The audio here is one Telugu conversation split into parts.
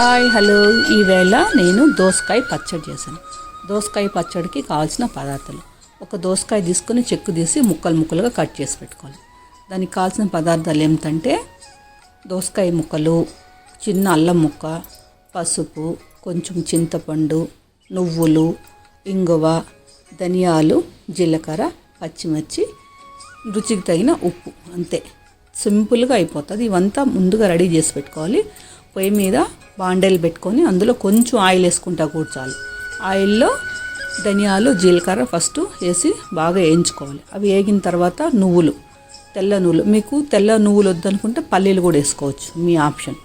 Hi hello. ఈవేళ నేను దోసకాయ పచ్చడి చేశాను. దోసకాయ పచ్చడికి కావాల్సిన పదార్థాలు. ఒక దోసకాయ తీసుకొని చెక్కు తీసి ముక్కలు ముక్కలుగా కట్ చేసి పెట్టుకోవాలి. దానికి కావాల్సిన పదార్థాలు ఏమిటంటే దోసకాయ ముక్కలు చిన్న అల్లం ముక్క పసుపు కొంచెం చింతపండు నువ్వులు ఇంగువ ధనియాలు జీలకర్ర పచ్చిమిర్చి రుచికి తగిన ఉప్పు. అంతే. సింపుల్గా అయిపోతుంది. ఇవంతా ముందుగా రెడీ చేసి పెట్టుకోవాలి. పొయ్యి మీద బాండెలు పెట్టుకొని అందులో కొంచెం ఆయిల్ వేసుకుంటా కూర్చాలి. ఆయిల్లో ధనియాలు జీలకర్ర ఫస్ట్ వేసి బాగా వేయించుకోవాలి. అవి వేగిన తర్వాత నువ్వులు తెల్ల నువ్వులు. మీకు తెల్ల నువ్వులు వద్దనుకుంటే పల్లీలు కూడా వేసుకోవచ్చు మీ ఆప్షన్.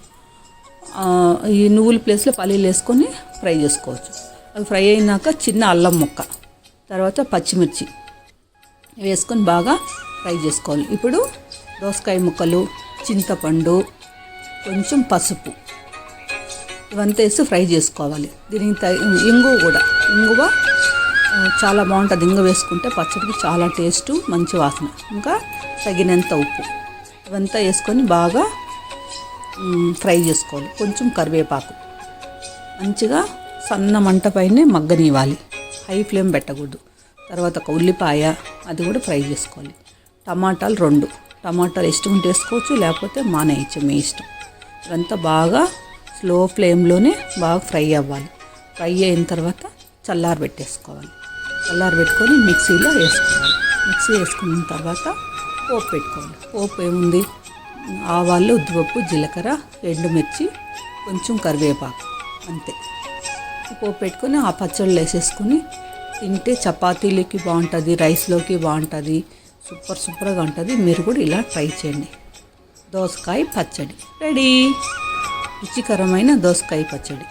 ఈ నువ్వుల ప్లేస్లో పల్లీలు వేసుకొని ఫ్రై చేసుకోవచ్చు. అవి ఫ్రై అయినాక చిన్న అల్లం ముక్క తర్వాత పచ్చిమిర్చి వేసుకొని బాగా ఫ్రై చేసుకోవాలి. ఇప్పుడు దోసకాయ ముక్కలు చింతపండు కొంచెం పసుపు. ఇవంతా వేసి ఫ్రై చేసుకోవాలి. దీనికి తగి ఇంగువ కూడా. ఇంగువ చాలా బాగుంటుంది. ఇంగువ వేసుకుంటే పచ్చడికి చాలా టేస్ట్ మంచి వాసన. ఇంకా తగినంత ఉప్పు. ఇవంతా వేసుకొని బాగా ఫ్రై చేసుకోవాలి. కొంచెం కరివేపాకు. మంచిగా సన్న మంట పైనే మగ్గనివ్వాలి. హై ఫ్లేమ్ పెట్టకూడదు. తర్వాత ఒక ఉల్లిపాయ అది కూడా ఫ్రై చేసుకోవాలి. టమాటాలు రెండు. టమాటాలు ఇష్టం ఉంటే వేసుకోవచ్చు లేకపోతే మానేయచ్చు మీ ఇష్టం. ఇదంతా బాగా స్లో ఫ్లేమ్లోనే బాగా ఫ్రై అవ్వాలి. ఫ్రై అయిన తర్వాత చల్లారి పెట్టేసుకోవాలి. చల్లారి పెట్టుకొని మిక్సీలో వేసుకోవాలి. మిక్సీ వేసుకున్న తర్వాత పోపు పెట్టుకోవాలి. పోపు ఏముంది? ఆవాలు ఉద్దిపప్పు జీలకర్ర ఎండుమిర్చి కొంచెం కరివేపాకు. అంతే. పోపు పెట్టుకొని ఆ పచ్చళ్ళు వేసేసుకొని తింటే చపాతీలకి బాగుంటుంది రైస్లోకి బాగుంటుంది సూపర్ సూపర్గా ఉంటుంది. మీరు కూడా ఇలా ట్రై చేయండి. దోసకాయ పచ్చడి. రెడీ? రుచికరమైన దోసకాయ పచ్చడి.